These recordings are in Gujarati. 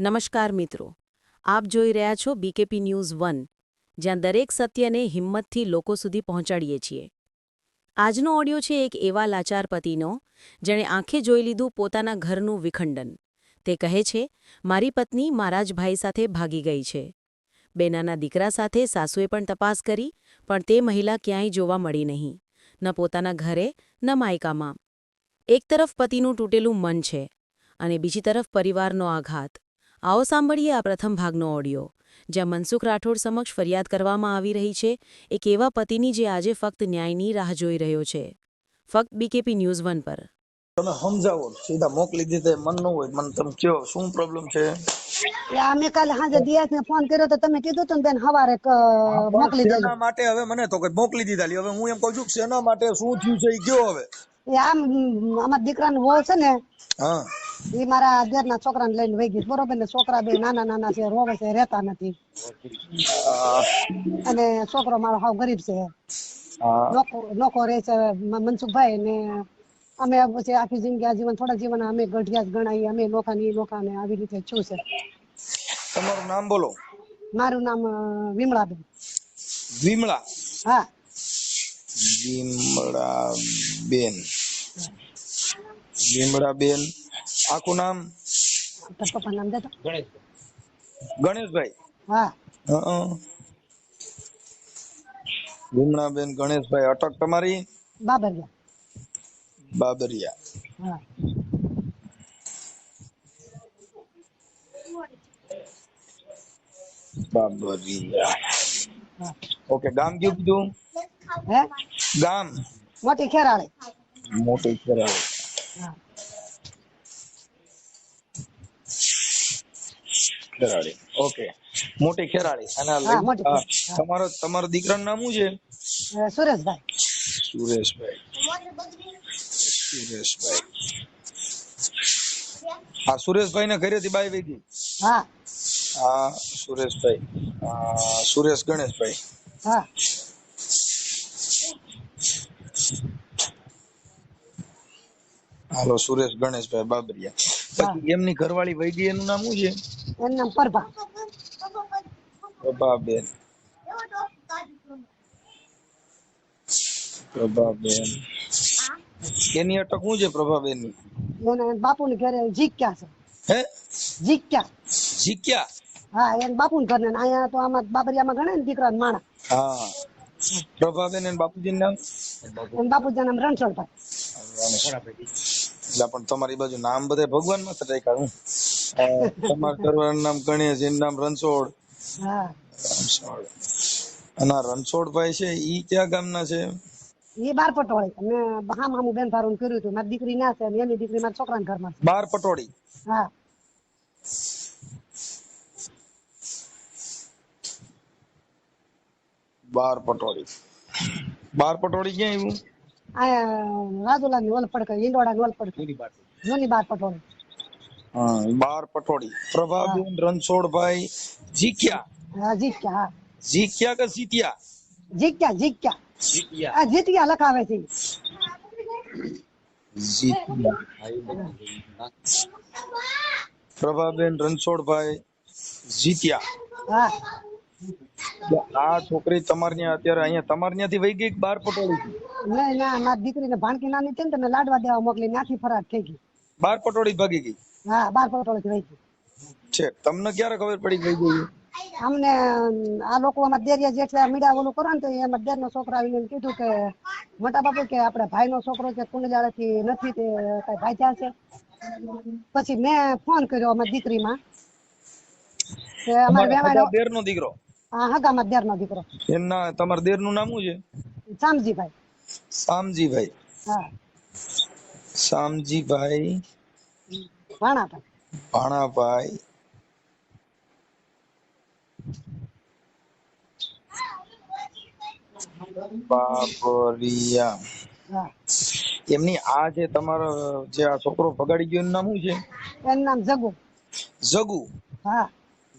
નમસ્કાર મિત્રો. આપ જોઈ રહ્યા છો બીકેપી ન્યૂઝ વન જ્યાં દરેક સત્યને હિંમતથી લોકો સુધી પહોંચાડીએ છીએ. આજનો ઓડિયો છે એક એવા લાચાર પતિનો જેણે આંખે જોઈ લીધું પોતાના ઘરનું વિખંડન. તે કહે છે, મારી પત્ની મારા જ ભાઈ સાથે ભાગી ગઈ છે. બે નાના દીકરા સાથે સાસુએ પણ તપાસ કરી, પણ તે મહિલા ક્યાંય જોવા મળી નહીં. ન પોતાના ઘરે, ન માયકામાં. એક તરફ પતિનું તૂટેલું મન છે, અને બીજી તરફ પરિવારનો આઘાત. આવો સાંભળીએ આ પ્રથમ ભાગનો ઓડિયો. જ્યાં મનસુખ રાઠોડ સમક્ષ ફરિયાદ કરવામાં આવી રહી છે એક એવા પતિની જે આજે ફક્ત ન્યાયની રાહ જોઈ રહ્યો છે. ફક્ત બીકેપી ન્યૂઝ વન પર. તમે સમજાવો સીધા મોકલી દીધે મન ન હોય મને તમે કયો શું પ્રોબ્લેમ છે? અમે કાલે સાંજે દિયાસ ને ફોન કર્યો તો તમે કીધું તું ને બેન હવારે મોકલી દેજો એના માટે હવે મને તો કઈ મોકલી દીધા લી. હવે હું એમ કહું છું કે શેના માટે શું થયું છે એ કયો હવે? એ આમ અમારા દીકરાનો વહુ છે ને હા. એ મારા દેરના છોકરાને લઈને વહી ગઈ બરોબર ને? છોકરા બે નાના નાના છે રોવે છે રહેતા નથી. અને છોકરો મારો હાવ ગરીબ છે. લોકો રહે છે મનસુખભાઈ ને અમે પછી આખી જિંદગી આ જીવન થોડા જીવન અમે ગઢિયા જ અમે નોખા ની નોખા ને આવી રીતે છું છે. તમારું નામ બોલો. મારું નામ વિમળા વિમળાબેન. વિમળા? હા. વિમળા બેન વિમળા બેન આખું નામ? પપ્પા નામ દેતો. ગણેશભાઈ. હા. વિમળાબેન ગણેશભાઈ અટક તમારી? બાબરિયા. બાબરિયા. હા. બાબરિયા. ઓકે ગામ કયું કીધું? ગામ? મોટી ખેરાળી. મોટી કરાવે ખેરાળી. ઓકે. મોટી ખેરાળી. અને. તમારો તમારો દીકરાનું નામ શું છે? સુરેશભાઈ. સુરેશભાઈ. સુરેશભાઈ. હા સુરેશભાઈ ના ઘરેથી બાઈ ગઈ. હા. હા સુરેશભાઈ. સુરેશ ગણેશભાઈ. હા. હાલો સુરેશ ગણેશભાઈ બાબરિયા. પછી એમની ઘરવાળી વૈદી એનું નામ શું છે? એનું નામ પરભા. પ્રભાબેન. પ્રભાબેન. એની અટક શું છે પ્રભાબેનની બાપુ ને ઘરે જીક્યા છે. હે? જીક્યા. જીક્યા? હા એને બાપુને ઘર ને અહીંયા તો આમાં બાબરિયામાં ગણે ને દીકરા માણા. હા. પ્રભાબેન અને બાપુજી નામ? બાપુજી નામ રણછોડભાઈ. પણ તમારી બાજુ નામ બધા ભગવાનમાં રાખ્યા હું. તમાર કરવાનું નામ એનું નામ રણછોડ. અને રણછોડભાઈ છે ઈ ક્યાં ગામના છે? એ બાર પટોળી. મેં હામ હામું બેન થારું કર્યું હતું. મારી દીકરી ના છે એની દીકરી મારા છોકરા ઘરમાં છે. બાર પટોળી? હા. બાર પટોળી. બાર પટોળી ક્યાં આવ્યું આ રાજુલા ની ઓલપડ કે ઈંડોળા ની ઓલપડ જૂની બાર પટોળી બાર પટોળી પ્રભાબેન રણછોડભાઈ જીક્યા હા જીક્યા જીક્યા કે જીત્યા જીક્યા જીક્યા આ જીત્યા લખાવે છે જીત્યા પ્રભાબેન રણછોડભાઈ જીત્યા હા આ છોકરી તમારી ત્યાં અત્યારે અહીંયા તમારી ત્યાંથી વહી ગઈ બાર પટોળી ના મારી દીકરીને ભાણકી નાની છે ને તમે લાડવા દેવા મોકલી નાખી ફરાર થઈ ગઈ. બાર પટોળી ભાગી ગઈ? હા બાર પટોળી થી વહી ગઈ. છે તમને ક્યારે ખબર પડી ગઈ ગઈ? અમને આ લોકો અમારા દેરિયા જેટલા મીડા ઓલું કરો ને તો એમાં દેર નો છોકરો આવીને કીધું કે મોટા બાપુ કે આપડે ભાઈ નો છોકરો છે કુંડજાળા થી નથી તે કઈ ભાઈ છે. પછી મેં ફોન કર્યો અમારી દીકરીમાં કે અમારે વેવાડો દેર નો દીકરો. હગામાં દેર નો દીકરો. એમના તમારા દેરનું નામ શું છે? શામજીભાઈ શામજીભાઈ હા. શામજીભાઈ ભાણાભાઈ ભાણાભાઈ બાબરિયા. એમની આ જે તમારો જે આ છોકરો ભગાડી ગયો એનું નામ શું છે? એનું નામ જગુ. જગુ. હા.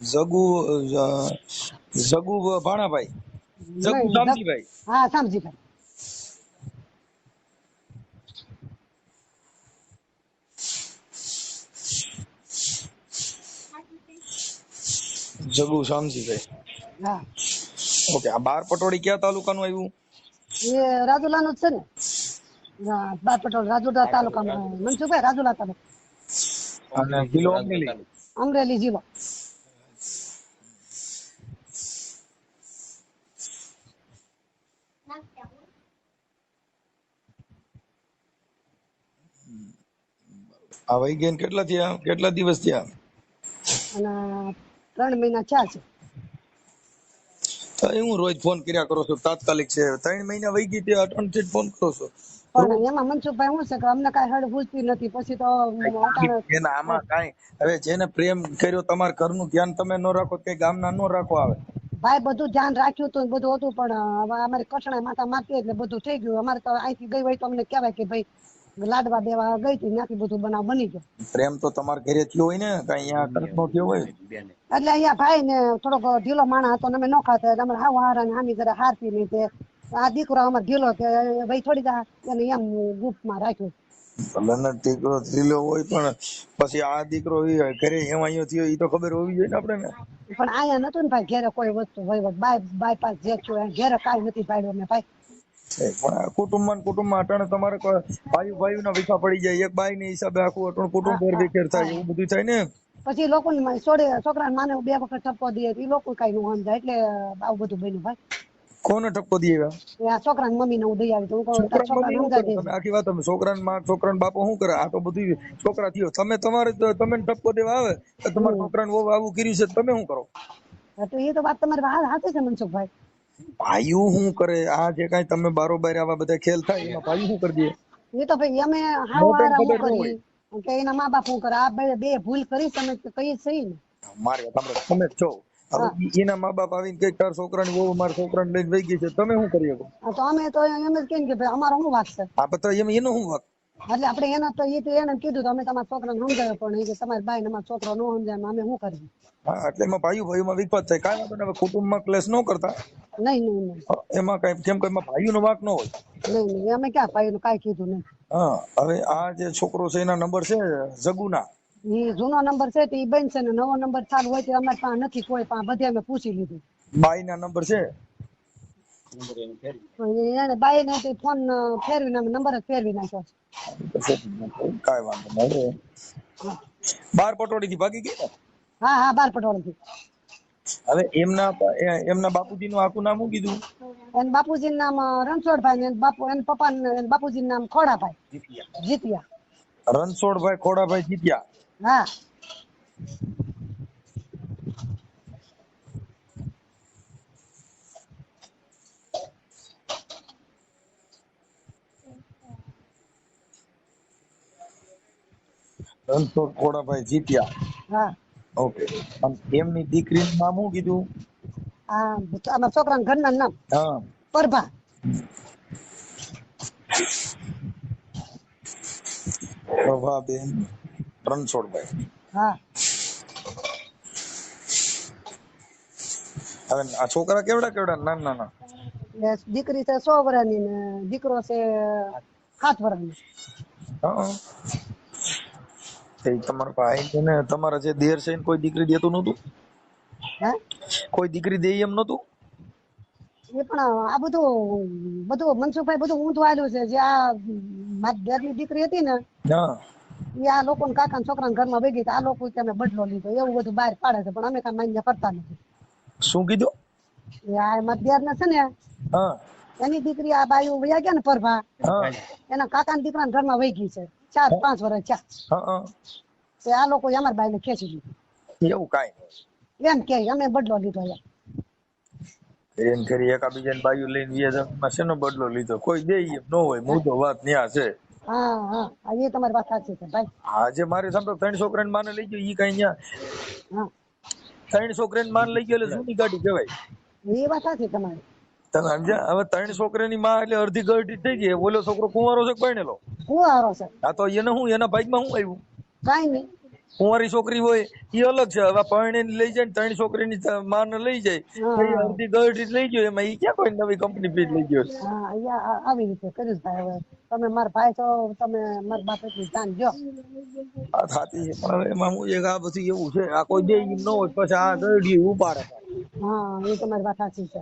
જગુ જગુ ભાણાભાઈ. જગુ શામજીભાઈ હા શામજીભાઈ. જગુ શામજીભાઈ. હા. ઓકે આ બાર પટોળી કયા તાલુકાનું આવ્યું? એ રાજુલાનું જ છે ને. બાર પટોળ રાજુલા તાલુકામાં મનસુખભાઈ રાજુલા તાલુકા. અને જિલ્લો અમરેલી. અમરેલી જિલ્લો. આ ગયા કેટલા થયા? કેટલા દિવસ થયા? અને ત્રણ મહિના થયા છે. તો હું રોજ ફોન કર્યા કરો છો તાત્કાલિક છે. ત્રણ મહિના વહી ગઈ ત્યાં અટણ ફોન કરો છો. પણ એમાં મનસુખભાઈ શું છે કે અમને કાંઈ હળ ભૂલતી નથી પછી તો એના આમાં કાંઈ. હવે જેને પ્રેમ કર્યો તમારા ઘરનું ધ્યાન તમે ન રાખો કે ગામના ન રાખો આવે. ભાઈ બધું ધ્યાન રાખ્યું હતું બધું હતું પણ હવે અમારે કસણા માતા મારતી એટલે બધું થઈ ગયું. અમારે તો અહીંથી ગઈ હોય તો અમને કહેવાય કે ભાઈ લાડવા દેવા ગઈ હતી ત્યાંથી બધું બનાવ બની ગયો. પ્રેમ તો તમારા ઘરે થયો હોય ને કઈ અહીંયા કરતો થયો હોય. એટલે અહીંયા ભાઈ ને થોડોક ઢીલો માણા હતો અમે ન ખાતા એટલે અમારે હાવ હારા ને હામી જરા હારતી નહીં તે. આ દીકરો અમારે ઢીલો કે ભાઈ થોડી દા એને એમ ગુપ્તમાં રાખ્યો. ભલે દીકરો ત્રીલો હોય પણ પછી આ દીકરો ઘરે હેવાયો થયો એ તો ખબર હોવી જોઈએ ને આપણે ને પણ અહીંયા નતું ને ભાઈ ઘેરે કોઈ વસ્તુ હોય બાય બાયપાસ જે થયું એ ઘેરે કાંઈ નથી પાડ્યું મેં ભાઈ. કુટુંબમાં કુટુંબમાં અટાણે તમારે ભાઈ ભાઈ ના વિખા પડી જાય. એક બાઈ ની હિસાબે આખું અટણ કુટુંબ ફેર વિખેર થાય એવું બધું થાય ને? પછી લોકોને છોડે છોકરા માને બે વખત ઠપકો દે એ લોકો કઈ નું સમજાય એટલે આવું બધું બન્યું ભાઈ. કોને ઠપકો દે આ છોકરાને મમ્મી ને ઉદય આવી તો છોકરા તમે આખી વાત તમે છોકરાને માં છોકરાને બાપો શું કરે? આ તો બધું છોકરા થયો. તમે તમારે તમે ઠપકો દેવા આવે? તો તમારા છોકરાને આવું કર્યું છે તમે શું કરો? તો એ તો વાત તમારી વાત સાચી છે મનસુખભાઈ. ભાઈઓ શું કરે? આ જે કાઈ તમે બારોબાર આવા બધા ખેલ થાય એમાં ભાઈ શું કરી દે? એ તો ભાઈ અમે હાવ મોટાને હારા હું કરી કે એના મા બાપ શું કરે? આ બે બે ભૂલ કરી તમે તો કઈ સહી ને. મારે સાંભળો તમે છો. એના મા બાપ આવીને કઈ તાર છોકરાની વહુ મારા છોકરાને લઈને વહી ગઈ છે. તમે શું કરી શકો? તો અમે તો એમ જ કે ભાઈ અમારો શું વાક છે? આ બધા એમ એનો શું વાંક એટલે આપણે એના તો એ તો એને કીધું અમે તમારા છોકરાને સમજાવ્યો પણ એ કે તમારી બાઈ અમારા છોકરો ન સમજાય અમે શું કરીએ? હા એટલે એમાં ભાઈઓ ભાઈઓમાં વિખવાદ થાય. કાંઈ વાંધો હવે કુટુંબમાં ક્લેશ ન કરતા. નહીં નહીં એમાં કઈ કેમ કે એમાં ભાઈઓનો વાંક ન હોય. નહીં નહીં અમે ક્યાં ભાઈ કાંઈ કીધું નહીં. હા હવે આ જે છોકરો છે એના નંબર છે જગુના. એ જૂનો નંબર છે તો ઈ બનશે ને નવો નંબર ચાલુ હોય તો અમારે પાસે નથી કોઈ પાસે બધે અમે પૂછી લીધું. બાઈ ના નંબર છે. એને બાઈ ને ફોન ફેરવીને અમે નંબર જ ફેરવી નાખ્યો. છે વાંધો નહીં બાર પટોળી થી ભાગી ગઈ ને? હા હા બાર પટોળથી. હવે એમના એમના બાપુજી નું આખું નામ શું કીધું? એન બાપુજી નામ રણછોડભાઈ ને બાપુ એના પપ્પા ને બાપુજી નામ ખોડાભાઈ. જીતિયા. રણછોડભાઈ ખોડાભાઈ જીત્યા? હા. રણછોડ ખોડાભાઈ જીત્યા. હા. ઓકે. એમની દીકરીનું નામ શું કીધું? આ અમારા છોકરાના ઘરના નામ? હા. પરભા. પ્રભાબેન રણછોડભાઈ. હા. હવે આ છોકરા કેવડા કેવડા? નાના નાના. દીકરી છે સો વર્ષની ને દીકરો છે સાત વર્ષની હા. એ તમારા ભાઈ છે ને તમારા જે દેર છે કોઈ દીકરી દેતું નતું હે? કોઈ દીકરી દે એમ નતું એ પણ આ બધું બધું મનસુખભાઈ બધું ઊંધું આવેલું છે જે આ મારી દેરની દીકરી હતી ને હા. એ આ લોકો કાકા છોકરા ઘરમાં ગઈ આ લોકો કે બદલો લીધો એવું બધું બહાર પાડે છે પણ અમે કાંઈ માન્ય કરતા નથી. શું કીધું? આ મધ્યાર ને છે ને એની દીકરી આ બાયું વયા ગયા ને પરભા એના કાકા દીકરા ઘરમાં વહી ગઈ છે. ચાર પાંચ વર્ષ હા તે આ લોકો અમારા ભાઈ ને ખેંચી લીધી એવું કાંઈ એમ કે અમે બદલો લીધો એમ કરી એકાબીજાને બાજુ લઈને વ્યા જવામાં શેનો બદલો લીધો? કોઈ દે એમ. ન હોય મુદ્દો વાત ન્યા છે. હા હા. આ એ તમારી વાત સાચી છે ભાઈ. આજે મારે સાંભળો ત્રણ છોકરા ને માને લઈ ગયો ઈ કઈ ન્યા. ત્રણ છોકરાને માન લઈ ગયો એટલે જૂની ગાડી કહેવાય? એ વાત સાચી તમારી. તમે સમજ્યા? હવે ત્રણ છોકરાની માં એટલે અડધી ગરડી થઈ ગઈ. ઓલો છોકરો કુંવારો છે પરણેલો કુવારો છે. આ તો એને હું એના ભાગમાં હું આવ્યું? કાંઈ નહીં. કુંવારી છોકરી હોય એ અલગ છે. હવે પરણે લઈ જાય ને ત્રણ છોકરીની માને લઈ જાય. અડધી ગરડી લઈ ગયો. એમાં એ ક્યાં કોઈ નવી કંપની ફીટ લઈ ગયો આવી રીતે કર્યું ભાઈ હવે. તમે મારા ભાઈ છો તમે મારા બાપ એટલું ધ્યાન જો આ થાતી છે. પણ હવે એમાં હું એક આ બધું એવું છે. આ કોઈ દે ન હોય પછી આ ગરડી ઉપાડે. હા એ તમારી વાત સાચી છે.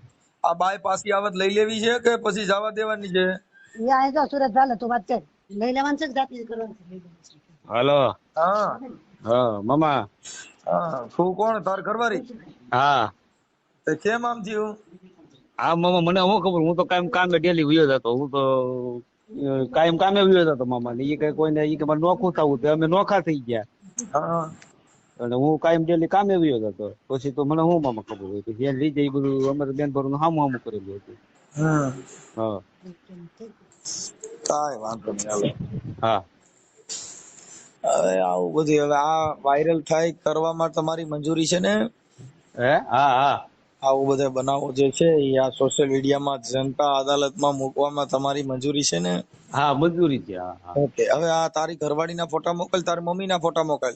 આ બાય પાછી આવત લઈ લેવી છે કે પછી જવા દેવાની છે? યા આ જો સુરેશ ચાલે તું વાત કર. લઈ લેવાનું છે જાતે કરવાનું છે હેલો. હા. હા મામા. હા તું કોણ? તાર ઘરવાળી? હા. તે કેમ આમ થયું? હા મામા મને હું ખબર હું તો કાયમ કામે ડેલી વયો જતો. હું તો કાયમ કામે વયો જતો મામા ને ઈ કઈ કોઈને ઈ કે મારે નોખું થવું તો અમે નોખા થઈ ગયા. હા. અને હું કાયમ ડેલી કામે આવ્યો હતો. પછી તો મને હું મામા ખબર હોય કે લઈ જાય બધું અમારે બેન ભરું હામું હામું કરેલું હતું. હા. કાંઈ વાંધો નહીં હા. હવે આવું બધું હવે આ વાયરલ થાય કરવામાં તમારી મંજૂરી છે ને? હે? હા હા. આવું બધા બનાવો જે છે એ આ સોશિયલ મીડિયામાં જનતા અદાલતમાં મૂકવામાં તમારી મંજૂરી છે ને? હા મંજૂરી છે હા હા. ઓકે હવે આ તારી ઘરવાળીના ફોટા મોકલ તારી મમ્મીના ફોટા મોકલ.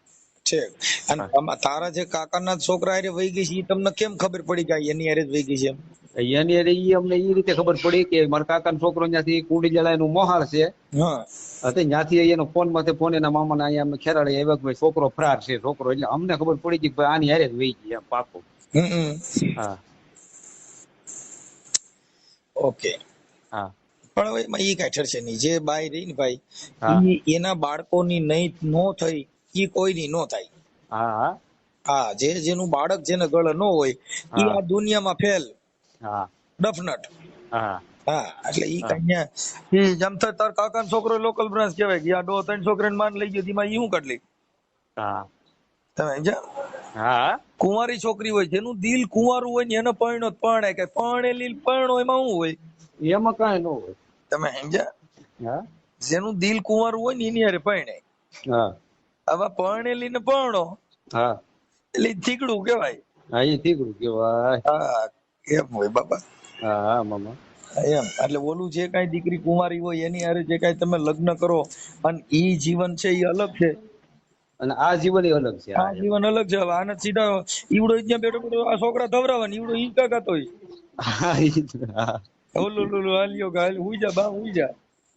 ઠીક અને તારા જે કાકાના છોકરા હારે વહી ગઈ છે એ તમને કેમ ખબર પડી કે એની હારે જ વહી ગઈ છે એની હારે ઈ અમને ઈ રીતે ખબર પડી કે મારા કાકાનો છોકરો ત્યાંથી કુંડી જલા નું મોહાળ છે. હા. ત્યાંથી એનો ફોનમાંથી ફોન એના મામાના અહીંયા અમે ખેરાડે આવ્યા કે ભાઈ છોકરો ફરાર છે છોકરો. એટલે અમને ખબર પડી ગઈ કે ભાઈ આની હારે જ વહી ગઈ એમ પાકું. હા. ઓકે. હા. પણ હવે એમાં એ કાંઈ ઠરશે નહીં જે બાય રહી ને ભાઈ એના બાળકોની નહીં નો થઈ. ઈ કોઈની નો થાય. હા હા. જે જેનું બાળક જેને ગળ ન હોય ઈ આ દુનિયામાં ફેલ. હા. ડફનટ. હા. હા એટલે ઈ કઈ ઈ જેમ થાય તાર કાકાનો છોકરો લોકલ બ્રાન્ચ કહેવાય કે આ દો ત્રણ છોકરાને માન લઈ ગયો તેમાં ઈ શું કાઢલી હા. તમે સમજ્યા? હા. કુંવારી છોકરી હોય જેનું દિલ કુંવારું હોય ને એને પરણો જ પરણે કે પરણેલી પરણો એમાં શું હોય? એમાં કાંઈ ન હોય. તમે સમજ્યા? હા. જેનું દિલ કુંવારું હોય ને એની હારે પરણે હા. હવે પરણેલી ને પરણો. હા. એટલે ઈ કેવાય હા એ ઠીકડું કેવાય હા એમ હોય બાબા? હા હા મામા. એમ. એટલે ઓલું જે કઈ દીકરી કુમારી હોય એની હારે જે કઈ તમે લગ્ન કરો અને ઈ જીવન છે ઈ અલગ છે. અને આ જીવન એ અલગ છે આ જીવન. અલગ છે. હવે આને સીધા ઈવડો ત્યાં બેઠો બેઠો આ છોકરા ધવરાવા ઈવડો ઈ કા ગાતો હોય? હા ઈ જ ને. હા. ઓલું ઓલું હાલ્યો હાલ હુઈ જા બા હુઈ જા.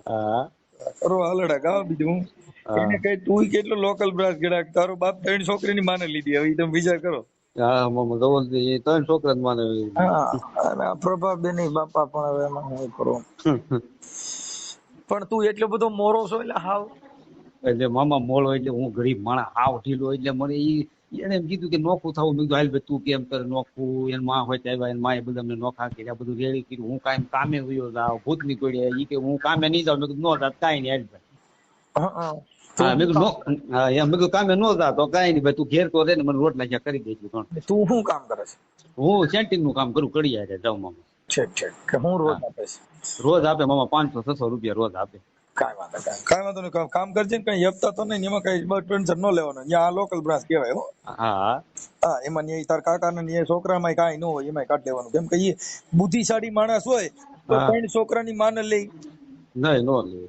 હા. કરો હાલડા ગાવા બીજું. એને કઈ તું કેટલો લોકલ બ્રાસ ગડાક તારો બાપ ત્રણ છોકરીની માને લીધી. હવે તમે વિચાર કરો. હા મામા ધવલ એ ત્રણ છોકરા માને હા પ્રભાબેન બાપા પણ હવે એમાં શું કરો. પણ તું એટલો બધો મોરો છો એટલે હાવ. એટલે મામા મોળો એટલે હું ગરીબ માણસ હાવ ઢીલો. એટલે મને ઈ એને એમ કીધું કે નોખું થવું. મેં કીધું હાલ ભાઈ તું કેમ કરે? નોખું. એનમાં હોય ત્યાં એનમાં એ બધા અમને નોખા કર્યા બધું રેડી કર્યું. હું કાંઈ કામે ગયો જાવ ભૂત નીકળ્યા. ઈ કે હું કામે નહીં જાઉં. મેં કીધું નો જાત કાંઈ નહીં હાલ ભાઈ. હં, મેં કીધું હા એમ મેં કીધું કામે નો જા તો કાંઈ નહીં ભાઈ તું ઘેર તો રે ને મને રોટલા જ્યાં કરી દેજે ત્રણ તું શું કામ કરે છે? હું સેન્ટિંગનું કામ કરું કરી જાય જાઉં મામા ઠીક ઠીક કે હું રોજ આપે રોજ આપે મામા પાંચસો છસો રૂપિયા રોજ આપે. કાંઈ વાંધો કાંઈ કાંઈ વાંધો નહીં કામ- કરજે ને કઈ હપ્તા તો નહીં એમાં કઈ ટેન્શન ન લેવાનું. આ લોકલ બ્રાન્ચ કહેવાય હો. હા. હા એમાં ન્યાય તાર કાકા ને ન્યાય છોકરામાં કાંઈ ન હોય એમાં કાઢી લેવાનું. કેમ કે બુદ્ધિશાળી માણસ હોય તો. ત્રણ છોકરાની માને લઈ નહીં નો લે.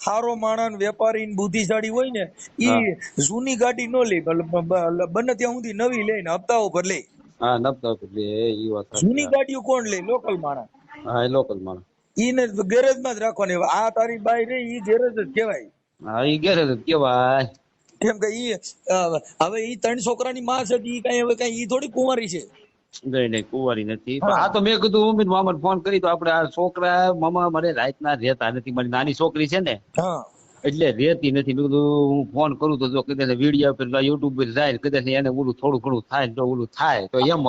હારો માણસ વેપારી બુદ્ધિશાળી હોય ને ઈ જૂની ગાડી નો લે બને ત્યાં સુધી નવી લે ને હપ્તા ઉપર લે. હા નબતા એટલે ઈ વાત જૂની ગાડીઓ કોણ લે? લોકલ માણસ. હા એ લોકલ માણસ. ઈને ગેરેજમાં જ રાખવાની. આ તારી બાઈ રે ઈ ગેરેજ જ કહેવાય. હા ઈ ગેરેજ જ કેવાય કેમ કે ઈ હવે ઈ ત્રણ છોકરાની માં છે ઈ કઈ હવે કઈ ઈ થોડી કુંવારી છે. નહીં કુંવારી નથી. હા. આ તો મેં કીધું ઉમેદ મામાને ફોન કરી તો આપણે આ છોકરા મામા મારે રાતના રહેતા નથી. મારી નાની છોકરી છે ને એટલે રહેતી નથી. મેં કીધું હું ફોન કરું તો જો કદાચ વીડિયો પર યુટ્યુબ પર જાય કદાચ એને ઓલું થોડું ઘણું થાય તો ઓલું થાય તો એમ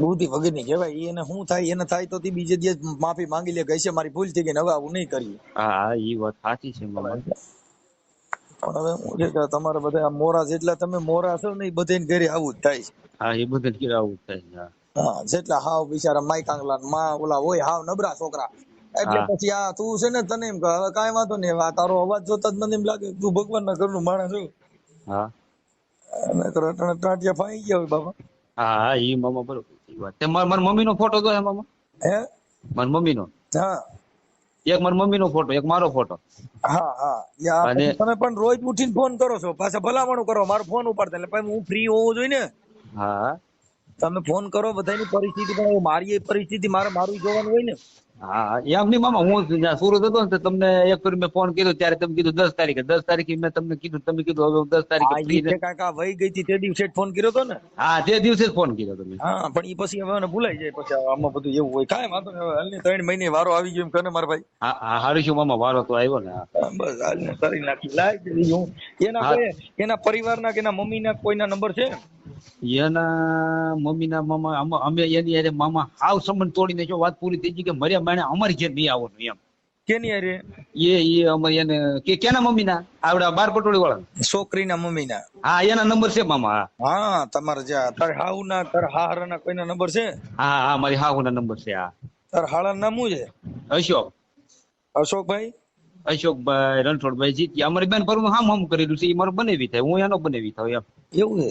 બુદ્ધિ વગરની કહેવાય. ઈ એને શું થાય એને થાય તો તી બીજે દિવસ માફી માંગી લે કહેશે મારી ભૂલ થઈ ગઈ ને હવે આવું નહીં કરીએ. હા એ વાત સાચી છે મામા. પણ હવે હું કે તમારે બધા મોરા જેટલા તમે મોરા છો ને એ બધાને ઘરે આવું જ થાય છે. હા એ બધું જ આવું થાય હા. જેટલા હાવ બિચારા માઈ કાંગલા માં ઓલા હોય હાવ નબરા છોકરા. એટલે પછી આ તું છે ને તને એમ કે હવે કાંઈ વાંધો નહીં આ તારો અવાજ જોતા જ મને એમ લાગે તું ભગવાન ના ઘરનું માણસ છું હા. ટાંટિયા ફાઈ ગયા હોય બાબા હા હા ઈ મામા બરોબર વાત. તે મારા મમ્મી નો ફોટો તો હે મામા? હે? મારી મમ્મીનો? હા. એક મારી મમ્મીનો ફોટો એક મારો ફોટો. હા હા. તમે પણ રોજ ઉઠીને ફોન કરો છો. પાછા ભલામણું કરો. મારો ફોન ઉપાડતા એટલે પછી હું ફ્રી હોવું જોઈએ ને. હા. તમે ફોન કરો બધાની પરિસ્થિતિ પણ મારી એ પરિસ્થિતિ મારે મારું જોવાનું હોય ને. હા એમ નહીં મામા હું જ્યાં સુરત હતો ને તમને એક ફરી મેં ફોન કર્યો ત્યારે તમે કીધું દસ તારીખે દસ તારીખે મેં તમને કીધું તમે કીધું હવે દસ તારીખે ને- કાકા વહી ગઈ હતી તે દિવસે ફોન કર્યો હતો ને? હા તે દિવસે જ ફોન કર્યો તમે હા પણ ઈ પછી હવે ભૂલાઈ જાય પછી આમાં બધું એવું હોય. કાંઈ વાંધો નહીં હાલની ત્રણ મહિને વારો આવી ગયો એમ કરે મારા ભાઈ. હા હા હારું છું મામા વારો તો આવ્યો ને બસ હાલને કરી નાખી. દીધી હું. એના એના પરિવારના કે એના મમ્મીના કોઈના નંબર છે? એના મમ્મીના મામા અમે એની અરે મામા હાવ સંબંધ તોડી નાખ્યો વાત પૂરી થઈ ગઈ કે મર્યા માણે અમારી ઘેર નહીં આવવાનું એમ. કેની અરે એ એ અમારે એને કે કેના મમ્મીના? આવડા બાર પટોળી વાળા છોકરીના મમ્મીના. હા એના નંબર છે મામા હા. હા તમારે જ્યાં તાર હાઉના તાર હાહરાના કોઈના નંબર છે? હા હા મારી હાહુના નંબર છે હા. તાર હાળા નામ શું છે? અશોક. અશોકભાઈ? અશોકભાઈ રણછોડભાઈ જીત્યા અમારી બેન પર હામ હામ કરેલું છે એ મારું બનેવી થાય હું એનો બનાવી થાવ એમ. એવું છે?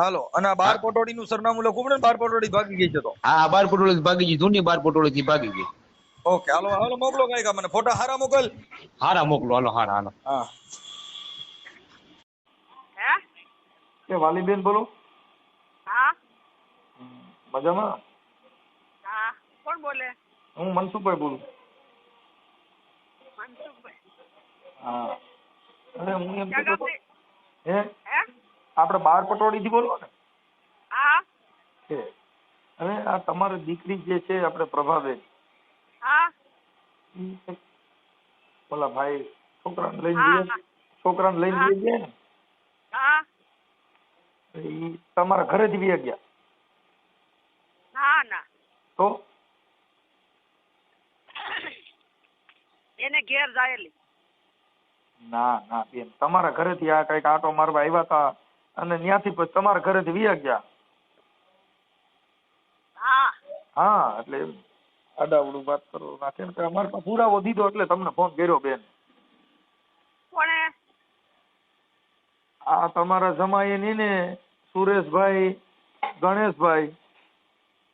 હાલો અને આ બાર પટોળીનું સરનામું લખવું પડે ને બાર પટોળી ભાગી ગઈ છે તો. હા બાર પટોળી ભાગી ગઈ જૂની બાર પટોળી થી ભાગી ગઈ. ઓકે હાલો હાલો મોકલો કઈ મને. ફોટા હારા મોકલ. હારા મોકલો હાલો હારા હાલો. હા. હે? કે વાલીબેન બોલો. હા. મજામાં? હા. કોણ બોલે? હું મનસુખભાઈ બોલું. મનસુખભાઈ. હા. અરે હું એમ હે? હે? આપણે બાર પટોળીથી બોલો ને. હા. છે. હવે આ તમારી દીકરી જે છે આપણે પ્રભાબેન. હા. ઓલા ભાઈ છોકરાને લઈને જઈએ ગયા છોકરાને લઈને. ગયા ગયા ને. હા. તમારા ઘરેથી વ્યા ગયા. ના ના. તો? એને ઘેર જાયેલી. ના ના બેન. તમારા ઘરેથી આ કંઈક આટો મારવા આવ્યા હતા અને ત્યાંથી પછી તમારા ઘરેથી વિયા ગયા? હા. હા એટલે આડાવડું વાત કરો ના કેમ કે અમારે પાસે પુરાવો દીધો એટલે તમને ફોન કર્યો બેન. આ તમારા જમાઈ ની ને સુરેશભાઈ ગણેશભાઈ.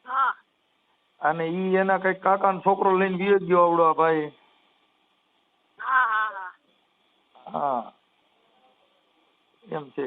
હા. અને ઈ એના કંઈક કાકાનો છોકરો લઈને વિયો ગયો આવડો આ ભાઈ. હા હા હા. હા. એમ છે.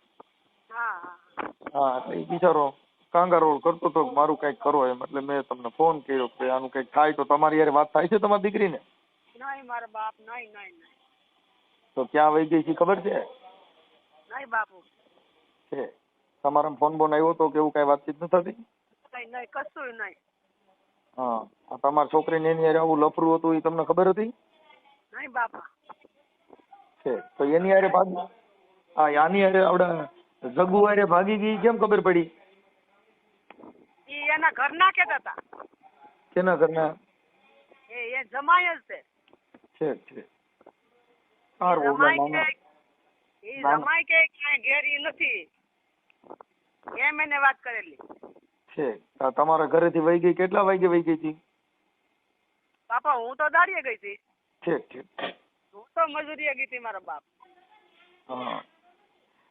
હા એ બિચારો કાંગારોળ કરતો તો કે મારું કંઈક કરો એમ એટલે મેં તમને ફોન કર્યો કે આનું કંઈક થાય તો તમારી યાર વાત થાય છે તમારી દીકરીને? નહીં મારા બાપ નહીં નહીં નહીં. તો ક્યાં વહી ગઈ છે ખબર છે? નહીં બાપુ. છે. તમારા ફોન બોન આવ્યો તો કે એવું કઈ વાતચીત ન થતી? નહીં નહીં કશું નહીં. હા તમારા છોકરીને એની હારે આવું લફરું હતું એ તમને ખબર હતી? નહીં બાપા. છે. તો એની હારે ભાગ હા આની હારે આવડા જગુ અરે ભાગી ગઈ કેમ ખબર પડી? એ એના ઘરના કેતા હતા કેના ઘરના? એ એ જમાય જ છે. છે છે. આર જમાય મામા એ જમાય કે કાંઈ ઘેરી નથી. એમ એને વાત કરેલી. છે. તમારા ઘરેથી વહી ગઈ કેટલા વાગે વહી ગઈ હતી? બાપા હું તો દાડીએ ગઈ હતી. ઠીક ઠીક હું તો મજૂરીએ ગઈ હતી મારા બાપ. હા.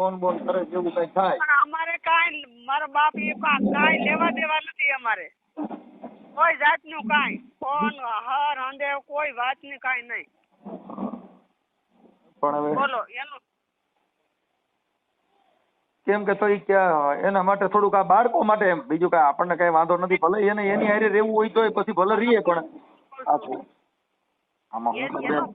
ફોન બોન કરે જેવું કઈ થાય? પણ અમારે કાંઈ મારા બાપ એ કાંઈ લેવા દેવા નથી અમારે. કોઈ જાતનું કાંઈ. ફોન હર હંધે કોઈ વાતની કાંઈ નહીં. પણ હવે બોલો એનું કેમ કે તો ઈ ક્યાં એના માટે થોડુંક આ બાળકો માટે એમ. બીજું કઈ આપણને કઈ વાંધો નથી ભલે એને એની હારે રહેવું હોય તો પછી ભલે રહીએ પણ આમાં હું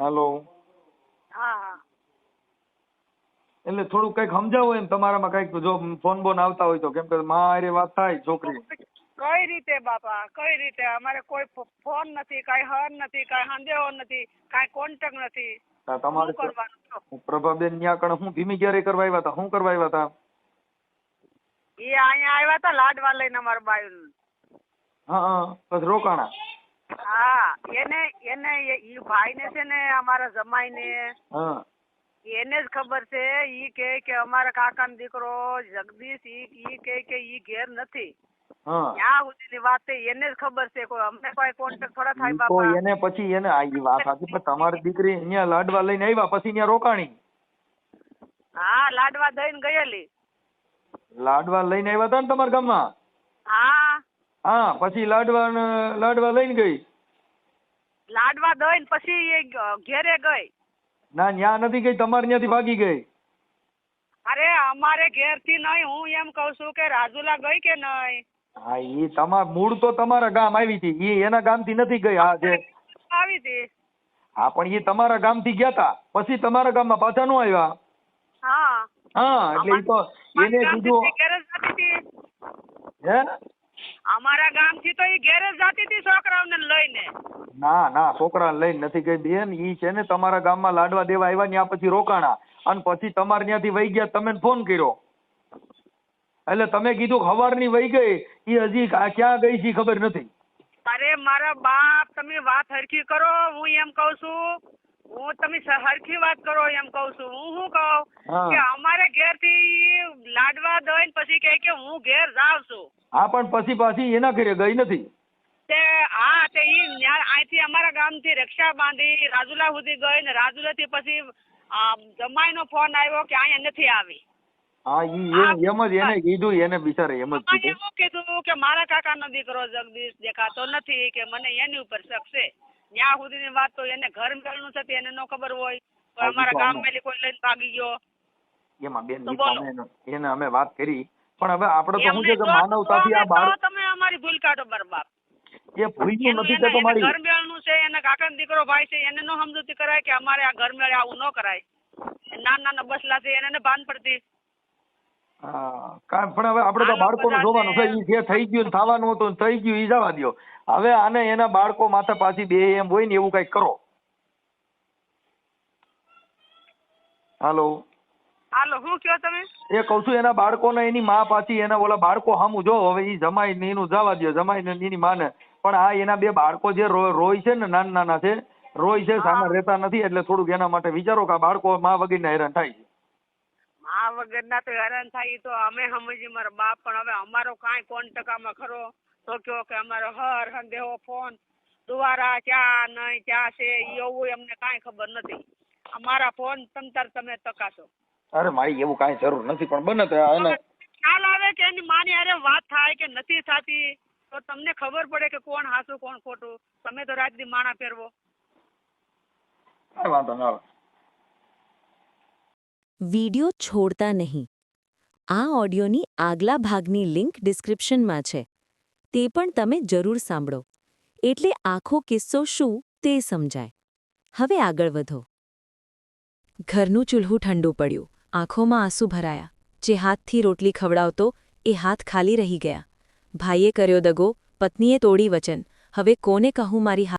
હાલો. એટલે થોડું કંઈક સમજાવો એમ તમારામાં કંઈક જો ફોન બોન આવતા હોય તો. કેમ કે મારે વાત થાય છોકરી. કઈ રીતે બાપા? કઈ રીતે? અમારે કોઈ ફોન નથી કાંઈ હર નથી કાંઈ સંદેહો નથી કાંઈ કોન્ટેક નથી. તમારે? પ્રભાબેન ન્યા કણે હું ધીમી ક્યારે કરવા આવ્યા હતા શું કરવા આવ્યા હતા એ અહીંયા આવ્યા હતા લાડવા લઈને અમારા બાયુ હા હા. બસ રોકાણા. હા એને એને ઈ ભાઈ ને છે ને અમારા જમાઈ ને એને જ ખબર છે ઈ કે કે અમારા કાકાનો દીકરો જગદીશ ઈ ઈ કે કે ઈ ઘેર નથી. ત્યાં સુધીની વાત છે એને જ ખબર છે કોઈ અમને કોઈ કોન્ટેક્ટ થોડા થાય બાપા એને પછી એને આ વાત સાચી પણ તમારી દીકરી અહીંયા લાડવા લઈને આવ્યા પછી અહીંયા રોકાણી. હા લાડવા દઈને ગયેલી. લાડવા લઈને આવ્યા હતા ને તમારા ગામમાં? હા હા પછી લાડવા લાડવા લઈને ગઈ. લાડવા દઈને પછી એ ઘેરે ગઈ. ના ન્યા નથી ગઈ તમારે ત્યાંથી ભાગી ગઈ. અરે અમારે ઘેરથી નહીં હું એમ કઉ છું કે રાજુલા ગઈ કે નહીં? હા એ તમાર મૂળ તો તમારા ગામ આવી હતી. એ એના ગામથી નથી ગઈ હા જે. આવી હતી. હા પણ એ તમારા ગામથી ગયા હતા પછી તમારા ગામમાં પાછા નો આવ્યા. હા. હા એટલે એ તો એને કીધું હે? અમારા ગામથી તો એ ગેરેજ જતી હતી છોકરાઓને લઈને. ના ના છોકરા લઈને નથી ગઈ બેન. ઈ છે ને તમારા ગામમાં લાડવા દેવા આવ્યા ત્યાં પછી રોકાણા. અને પછી તમારે ત્યાંથી વહી ગયા તમે ફોન કર્યો. એટલે તમે કીધું હવારની વહી ગઈ. ઈ હજી ક્યાં ગઈ છે ખબર નથી. અરે મારા બાપ તમે વાત હરખી કરો હું એમ કઉ છું. હું તમે સરખી વાત કરો એમ કઉ છું. હું શું કહું? કે અમારે ઘેરથી લાડવા દઈને પછી કહે કે હું ઘેર જાઉં છું. હા પણ પછી પાછી એના ઘરે ગઈ નથી. તે હા તે ઈ અહીંથી અમારા ગામથી રિક્ષા બાંધી રાજુલા સુધી ગઈ ને રાજુલા થી પછી આ, જમાઈનો ફોન આવ્યો કે અહીંયા નથી આવી. હા ઈ એમ એમ જ એને કીધું એને બિચારે એમ જ કીધું. કીધું કે મારા કાકાનો દીકરો જગદીશ દેખાતો નથી કે મને એની ઉપર શક છે. ત્યાં સુધીની વાત તો એને ઘર મેળનું છે તે એને ન ખબર હોય. તો અમારા ગામ પેલી મેલી કોઈ લઈને ભાગી ગયો. એમાં બેન એને- અમે વાત કરી. પણ હવે આપણે તો શું છે કે માનવતાથી આ તો બાળક તમે અમારી ભૂલ કાઢો બરબાદ. એ ભૂલ્યું નથી કે તમારી ઘર મેળનું છે એને કાકાનો દીકરો ભાઈ છે એને નો સમજૂતી કરાય કે અમારે આ ઘર મેળે આવું ન કરાય. નાના નાના બસલા છે એને એને ભાન પડતી. હા કાંઈ પણ હવે આપણે તો બાળકોનું જોવાનું છે ઈ જે થઈ ગયું ને થવાનું હતું ને થઈ ગયું ઈ જવા દ્યો. હવે આને એના બાળકો માથે પાછી બે એમ હોય ને એવું કંઈક કરો. હાલો. હાલો શું કયો તમે? એ કહું છું એના બાળકોને એની માં પાછી એના ઓલા બાળકો સામું જો હવે ઈ જમાઈ ને એનું જવા દ્યો જમાઈ ને એની માને. પણ આ એના બે બાળકો જે રોય છે ને નાના નાના છે રોય છે સામે રહેતા નથી એટલે થોડુંક એના માટે વિચારો કે આ બાળકો માં વગરના હેરાન થાય છે. આ વગરના તો હેરાન થાય તો અમે સમજી મારા બાપ પણ હવે અમારો કાંઈ કોણ ટકામાં ખરો? તો કયો કે અમારો હર સંદેહો ફોન દુવારા ચા નહીં ચા છે? એવું અમને કાંઈ ખબર નથી. અમારા ફોન તમ તાર તમે તકાશો અરે મારી એવું કાંઈ જરૂર નથી પણ બને તો એને ખ્યાલ આવે કે એની માની અરે વાત થાય કે નથી થતી? તો તમને ખબર પડે કે કોણ હાસું કોણ ખોટું? તમે તો રાત દી માણા પહેરવો. કાંઈ વાંધો ના આવે. વિડિયો છોડતા નહીં. આ ઓડિયોની આગલા ભાગની લિંક ડિસ્ક્રિપ્શનમાં છે. તે પણ તમે જરૂર સાંભળો. એટલે આખો કિસ્સો શું તે સમજાય. હવે આગળ વધો. ઘરનું ચૂલ્હું ઠંડુ પડ્યું. આંખોમાં આંસુ ભરાયા. જે હાથથી રોટલી ખવડાવતો એ હાથ ખાલી રહી ગયા. ભાઈએ કર્યો દગો, પત્નીએ તોડી વચન. હવે કોને કહું મારી